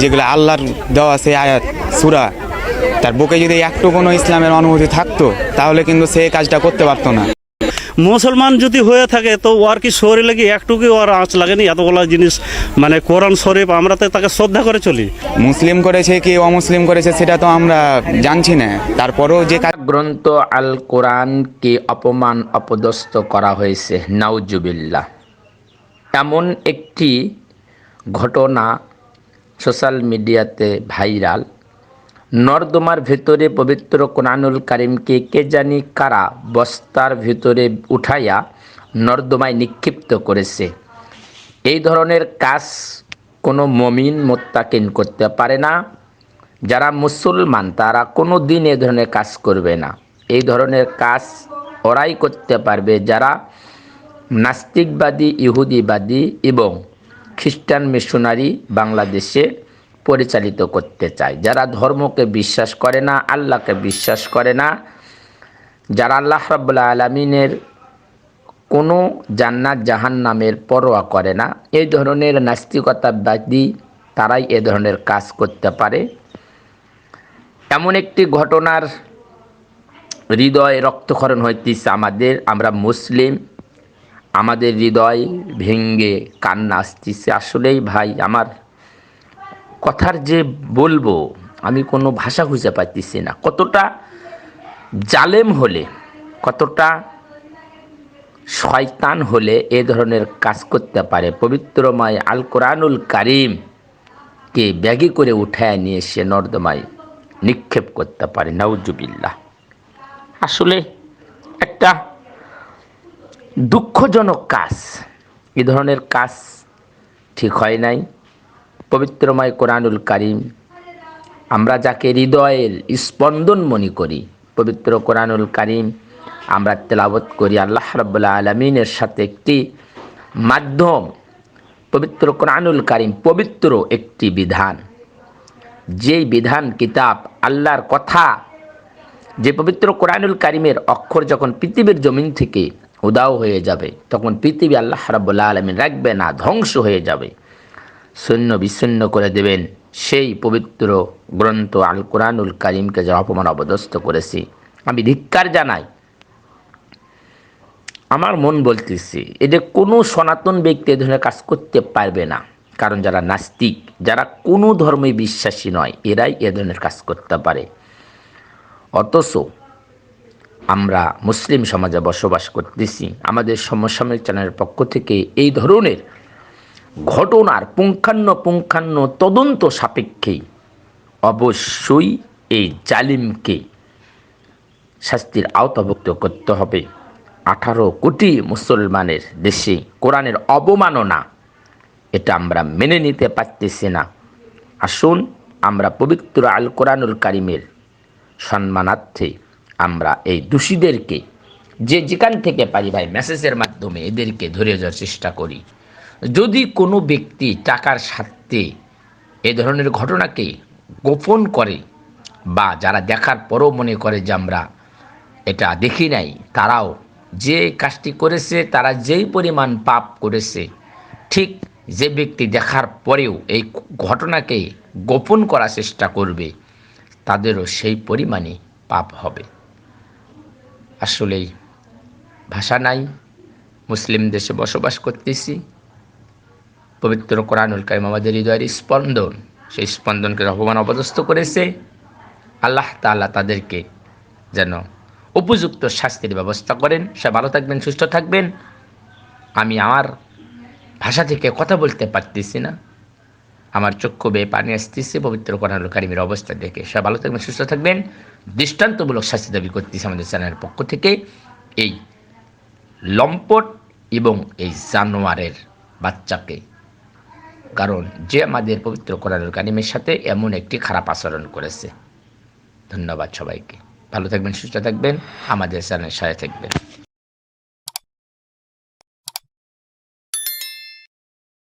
যেগুলো আল্লাহর দেওয়া আছে আয়াত সুরা তার বুকে যদি একটু কোনো ইসলামের অনুভূতি থাকতো তাহলে কিন্তু সে কাজটা করতে পারতো না। মুসলমান যদি হয়ে থাকে তো ওর কি শরীরে লাগে একটুকু ওর আঁচ লাগেনি? এতগুলো জিনিস মানে কোরআন শরীফ আমরা তো তাকে শ্রদ্ধা করে চলি। মুসলিম করেছে কি অমুসলিম করেছে সেটা তো আমরা জানছি না। তারপরেও যে গ্রন্থ আল কোরআনকে অপমান অপদস্থ করা হয়েছে? নাউজুবিল্লাহ। এমন একটি ঘটনা সোশ্যাল মিডিয়াতে ভাইরাল। নর্দমার ভেতরে পবিত্র কোরআনুল কারিমকে কে জানি কারা বস্তার ভেতরে উঠাইয়া নর্দমায় নিক্ষিপ্ত করেছে। এই ধরনের কাজ কোনো মমিন মোত্তাকিন করতে পারে না। যারা মুসলমান, তারা কোনো দিন এ ধরনের কাজ করবে না। এই ধরনের কাজ ওরাই করতে পারবে যারা নাস্তিকবাদী, ইহুদিবাদী এবং খ্রিস্টান মিশনারি বাংলাদেশে পরিচালিত করতে চায়। যারা ধর্মকে বিশ্বাস করে না, আল্লাহকে বিশ্বাস করে না, যারা আল্লাহ রাবুল্লাহ আলমিনের কোনো জান্নাত জাহান্নামের পরোয়া করে না, এই ধরনের নাস্তিকতাবাদী তারাই এ ধরনের কাজ করতে পারে। এমন একটি ঘটনার হৃদয় রক্তক্ষরণ হইতেছে আমাদের, আমরা মুসলিম আমাদের হৃদয় ভেঙ্গে কান্না আসতেছে। আসলেই ভাই, আমার কথার যে বলব, আমি কোনো ভাষা খুঁজে পাইতেছি না। কতটা জালেম হলে, কতটা শয়তান হলে এ ধরনের কাজ করতে পারে। পবিত্রময় আল কোরআনুল কারিম কে ব্যাগে করে উঠায় নিয়ে সে নর্দমায় নিক্ষেপ করতে পারে। নাউজুবিল্লাহ। আসলে একটা দুঃখজনক কাজ। এ ধরনের কাজ ঠিক হয় নাই। পবিত্রময় কোরআনুল কারিম, আমরা যাকে হৃদয়ের স্পন্দন মনে করি, পবিত্র কোরআনুল কারিম, আমরা তেলাবত করি আল্লাহ রব্বুল্লাহ আলমিনের সাথে একটি মাধ্যম। পবিত্র কোরআনুল কারিম পবিত্র একটি বিধান। যেই বিধান কিতাব, আল্লাহর কথা, যে পবিত্র কোরআনুল কারিমের অক্ষর যখন পৃথিবীর জমিন থেকে উদাও হয়ে যাবে। তখন পৃথিবী আল্লাহ রাব্বুল্লাহ আলমিন রাখবে না, ধ্বংস হয়ে যাবে। শূন্য বিচ্ছিন্ন করে দেবেন। সেই পবিত্র গ্রন্থ আল কোরআনুল কারিমকে যা অপমান অবদস্ত করেছি। আমি ধিক্কার জানাই। আমার মন বলতেছে এদের কোনো সনাতন ব্যক্তি এ ধরনের কাজ করতে পারবে না। কারণ যারা নাস্তিক, যারা কোনো ধর্মে বিশ্বাসী নয়, এরাই এ ধরনের কাজ করতে পারে। অথচ আমরা মুসলিম সমাজে বসবাস করতেছি, আমাদের সমসাময়িক চ্যানেলের পক্ষ থেকে এই ধরনের ঘটনার পুঙ্খান্ন পুঙ্খান্ন তদন্ত সাপেক্ষেই অবশ্যই এই জালিমকে শাস্তির আওতাভুক্ত করতে হবে। আঠারো কোটি মুসলমানের দেশে কোরআনের অবমাননা, এটা আমরা মেনে নিতে পারতেছি না। আসুন আমরা পবিত্র আল কোরআনুল কারিমের সম্মানার্থে আমরা এই দোষীদেরকে যে যেখান থেকে পারি ভাই মেসেজের মাধ্যমে এদেরকে ধরে যাওয়ার চেষ্টা করি। যদি কোনো ব্যক্তি টাকার স্বার্থে এ ধরনের ঘটনাকে গোপন করে বা যারা দেখার পরও মনে করে যে আমরা এটা দেখি নাই, তারাও যে কাজটি করেছে, তারা যেই পরিমাণ পাপ করেছে, ঠিক যে ব্যক্তি দেখার পরেও এই ঘটনাকে গোপন করার চেষ্টা করবে, তাদেরও সেই পরিমাণে পাপ হবে। আসলেই ভাষা নাই, মুসলিম দেশে বসবাস করতেছি। পবিত্র কোরআনুল কারিম আমাদের হৃদয়ের স্পন্দন, সেই স্পন্দনকে অপমান অপদস্থ করেছে। আল্লাহ তাআলা তাদেরকে যেন উপযুক্ত শাস্তির ব্যবস্থা করেন। সে ভালো থাকবেন, সুস্থ থাকবেন। আমি আমার ভাষা থেকে কথা বলতে পারতেছি না। আমার চক্ষু বেয়ে পানি আসতেছে পবিত্র কোরআনুল কারিমের অবস্থা দেখে। সব ভালো থাকবেন, সুস্থ থাকবেন। দৃষ্টান্তমূলক শাস্তি দাবি করতেছি আমাদের চ্যানেলের পক্ষ থেকে। এই লম্পট এবং এই জানোয়ারের বাচ্চাকে। কারণ যে আমাদের পবিত্র কোরআনুল কারিমের সাথে এমন একটি খারাপ আচরণ করেছে। ধন্যবাদ সবাইকে। ভালো থাকবেন, সুস্থ থাকবেন। আমাদের চ্যানেলের সাথে থাকবেন।